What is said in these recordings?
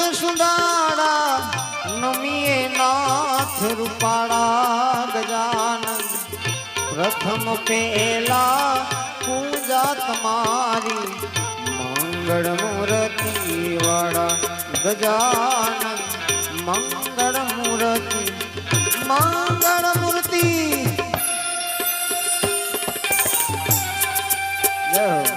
સુધારા નમીએ નાથ રૂપાળા ગજાનન. પ્રથમ પેલા પૂજા તમારી મંગળ મૂર્તિ વાળા ગજાનન. મંગળ મૂર્તિ મંગળ મૂર્તિ. જય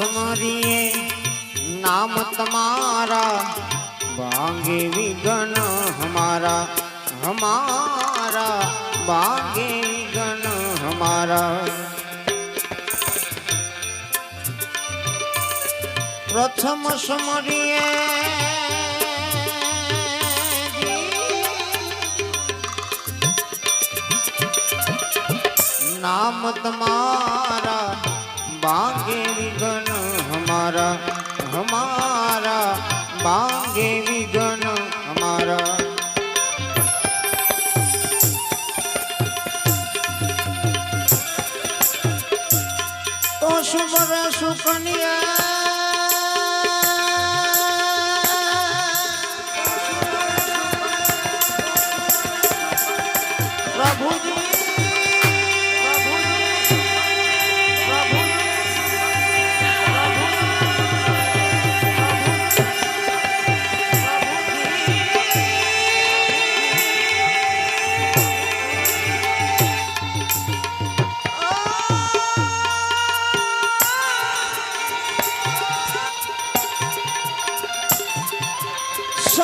सुमरिए नाम तमारा बागे विगण हमारा हमारा, बागे विगण हमारा। प्रथम सुमरिए नाम तुम्हारा, बागे हमारा हमारा बांगे विघन हमारा तो सुबर सुकन्या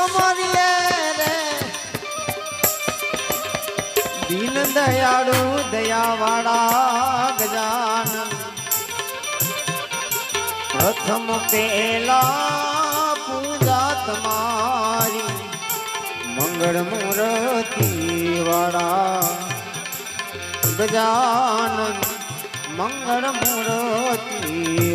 સમરીએ રે. દીન દયાળુ દયાવાળા ગજાન પ્રથમ પેલા પૂજા તમારી. મંગળ મૂર્તિ વાળા ગજાનન. મંગળ મૂર્તિ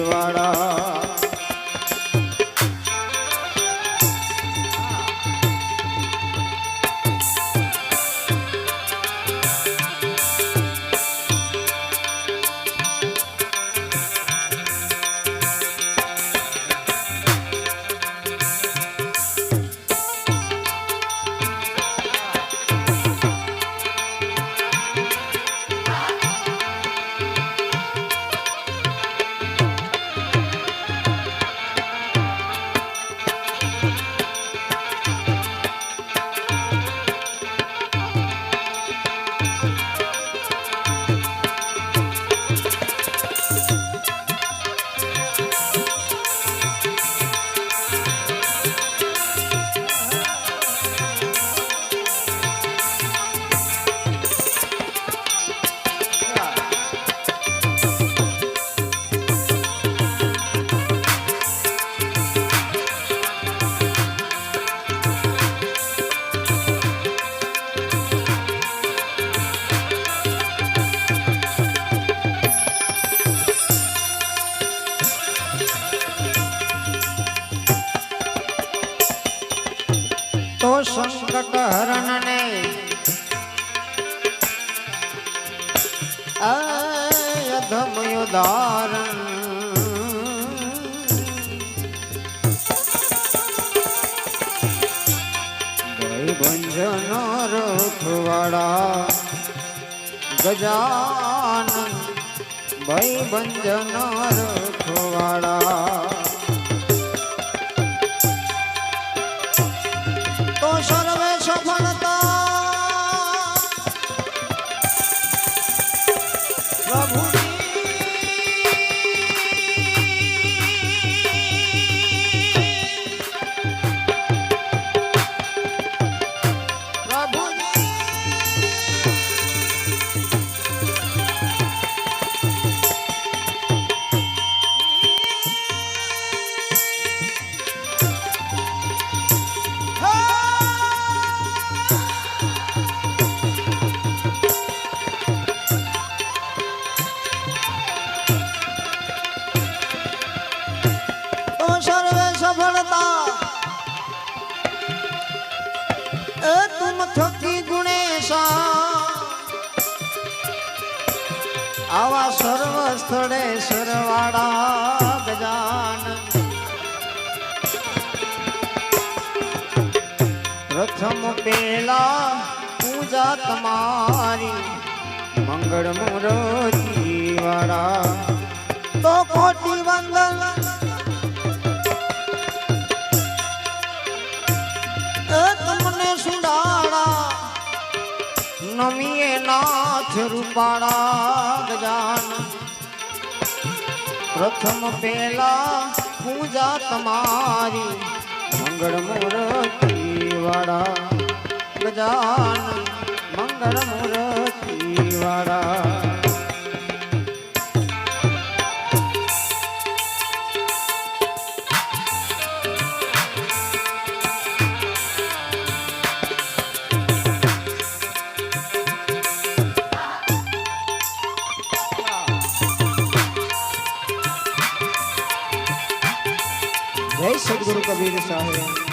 જાન ભય બંજન પ્રથમ પેલા પૂજા તમારી મંગળ મૂર્તિ વાળા તો કોટી વંદન એ તમને સુડાળા નમીએ નાથ રૂપાળા ગજાન પ્રથમ પેલા પૂજા તમારી મંગળ મૂર્તિ વાળા ગજાન મંગળ મૂર્તિ વાળા જય સદગુરુ કબીર સાહેબ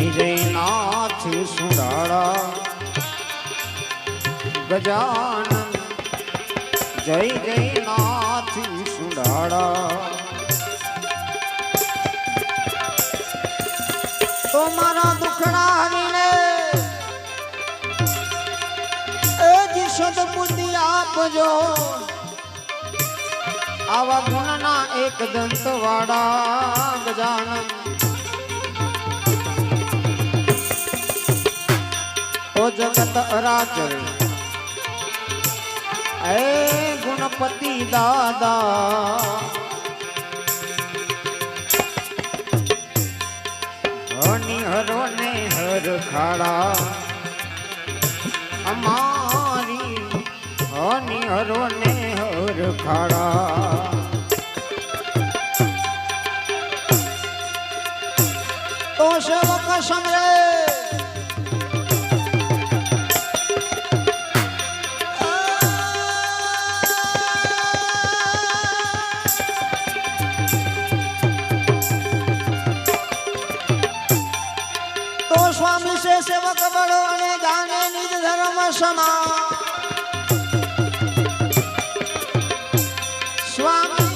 જય જય નાથ સુડાળા ગજાનન જય જય નાથ સુડાળા તો મારા દુખડા હરીને એ જી સદબુદ્ધિ આપજો આવા ગુણના એક દંત વાળા जगत अराचर ऐ गुणपति दादा। हरो ने हर खाड़ा। हमारी हनी हरो ने हर खाड़ा। तो सेवक समा स्वामी।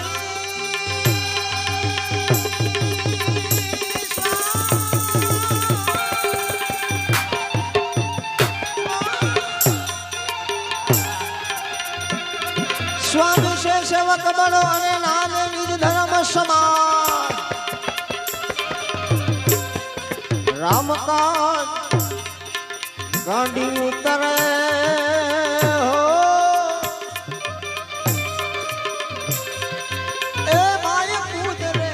सेवक बनो नाम निज धर्म समा राम का ગાંડી ઉતરે હો. એ માય કૂદરે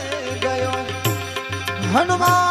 હનુમાન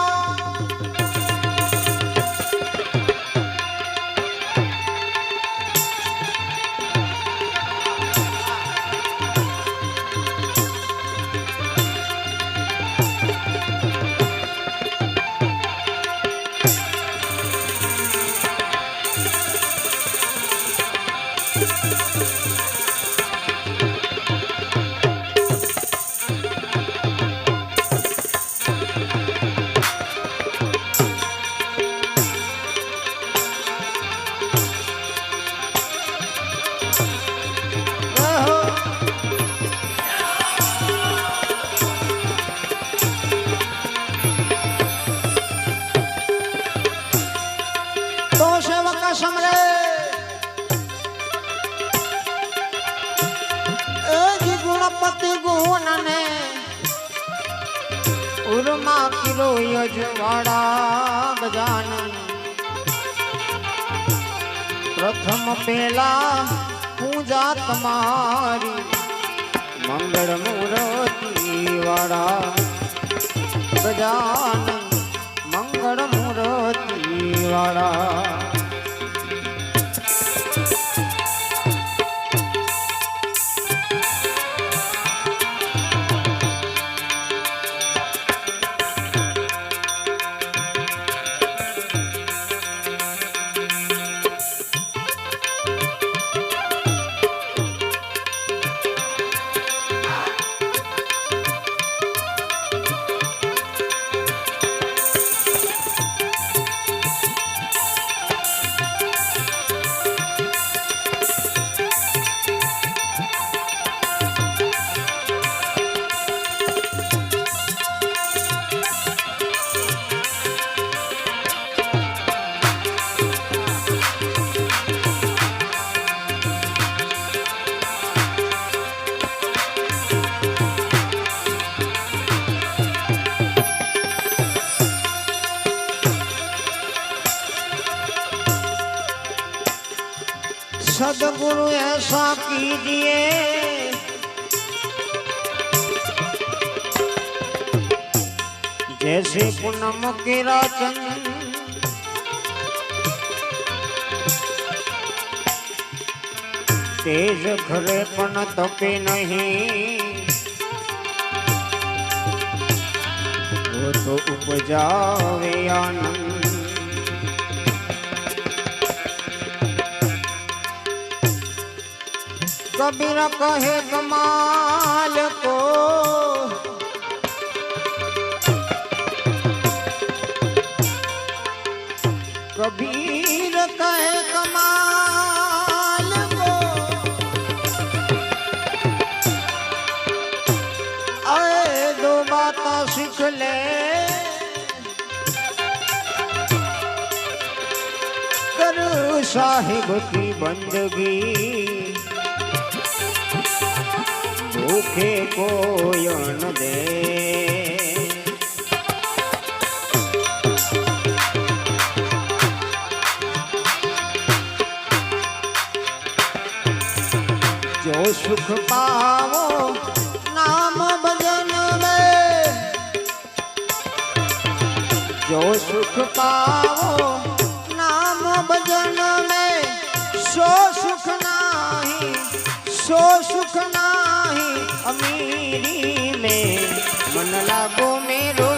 માં કિલો યજવાડા ગજાનન પ્રથમ પેલા પૂજા તમારી મંગળ મૂર્તિ વાળા ગજાનન મંગળ મૂર્તિ વાળા जैसे पूनम के राजन। तेज खरे पण तपे नहीं। वो तो उपजावे आनंद। कबीर कहे कमाल को। कबीर कहे कमाल को। अरे दो बात सीख ले। कर साहिब की बंदगी। ભૂખે કોયણ દે. જો સુખ પાવો નામ ભજન મે જો સુખ પાવો અમીરી મેં મન લાગો મેરો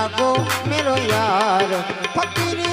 લાગો मेरो યાર ફકીરી